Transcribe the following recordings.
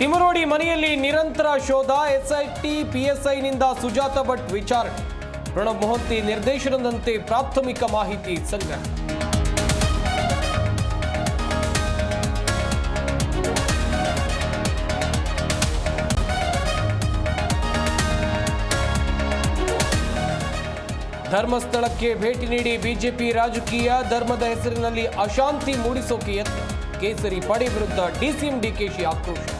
ತಿಮರೋಡಿ ಮನೆಯಲ್ಲಿ ನಿರಂತರ ಶೋಧ, ಎಸ್ಐಟಿ, ಪಿಎಸ್ಐನಿಂದ ಸುಜಾತ ಭಟ್ ವಿಚಾರಣೆ ಪ್ರಣಬ್ ಮೊಹಂತಿ ನಿರ್ದೇಶನದಂತೆ ಪ್ರಾಥಮಿಕ ಮಾಹಿತಿ ಸಂಗ್ರಹ. ಧರ್ಮಸ್ಥಳಕ್ಕೆ ಭೇಟಿ ನೀಡಿ ಬಿಜೆಪಿ ರಾಜಕೀಯ, ಧರ್ಮದ ಹೆಸರಿನಲ್ಲಿ ಅಶಾಂತಿ ಮೂಡಿಸೋಕೆ ಯತ್ನ. ಕೇಸರಿ ಪಡೆ ವಿರುದ್ಧ ಡಿಸಿಎಂ ಡಿಕೆಶಿ ಆಕ್ರೋಶ.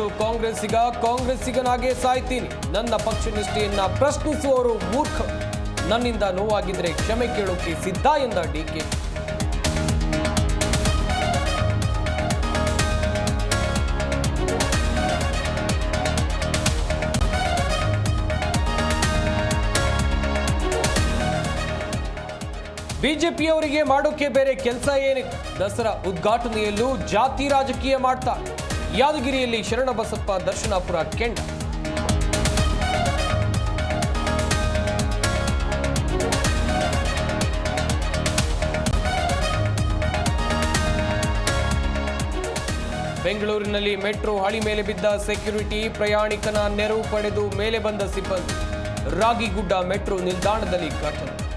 ಹುಟ್ಟು ಕಾಂಗ್ರೆಸ್ಸಿಗ ಕಾಂಗ್ರೆಸ್ಸಿಗನಾಗೆ ಸಾಯ್ತೀನಿ. ನನ್ನ ಪಕ್ಷ ನಿಷ್ಠೆಯನ್ನ ಪ್ರಶ್ನಿಸುವವರು ಮೂರ್ಖ ನನ್ನಿಂದ ನೋವಾಗಿದ್ರೆ ಕ್ಷಮೆ ಕೇಳೋಕೆ ಸಿದ್ಧ ಎಂದ ಡಿಕೆ ಬಿಜೆಪಿಯವರಿಗೆ ಮಾಡೋಕೆ ಬೇರೆ ಕೆಲಸ ಏನಿದೆ ದಸರಾ ಉದ್ಘಾಟನೆಯಲ್ಲೂ ಜಾತಿ ರಾಜಕೀಯ ಮಾಡ್ತಾ ಯಾದಗಿರಿಯಲ್ಲಿ ಶರಣಬಸಪ್ಪ ದರ್ಶನಾಪುರ ಕೆಂಡ. ಬೆಂಗಳೂರಿನಲ್ಲಿ ಮೆಟ್ರೋ ಹಳಿ ಮೇಲೆ ಬಿದ್ದ ಸೆಕ್ಯೂರಿಟಿ ಪ್ರಯಾಣಿಕನ ನೆರವು ಪಡೆದು ಮೇಲೆ ಬಂದ ಸಿಬ್ಬಂದಿ. ರಾಗಿಗುಡ್ಡ ಮೆಟ್ರೋ ನಿಲ್ದಾಣದಲ್ಲಿ ಘಟನೆ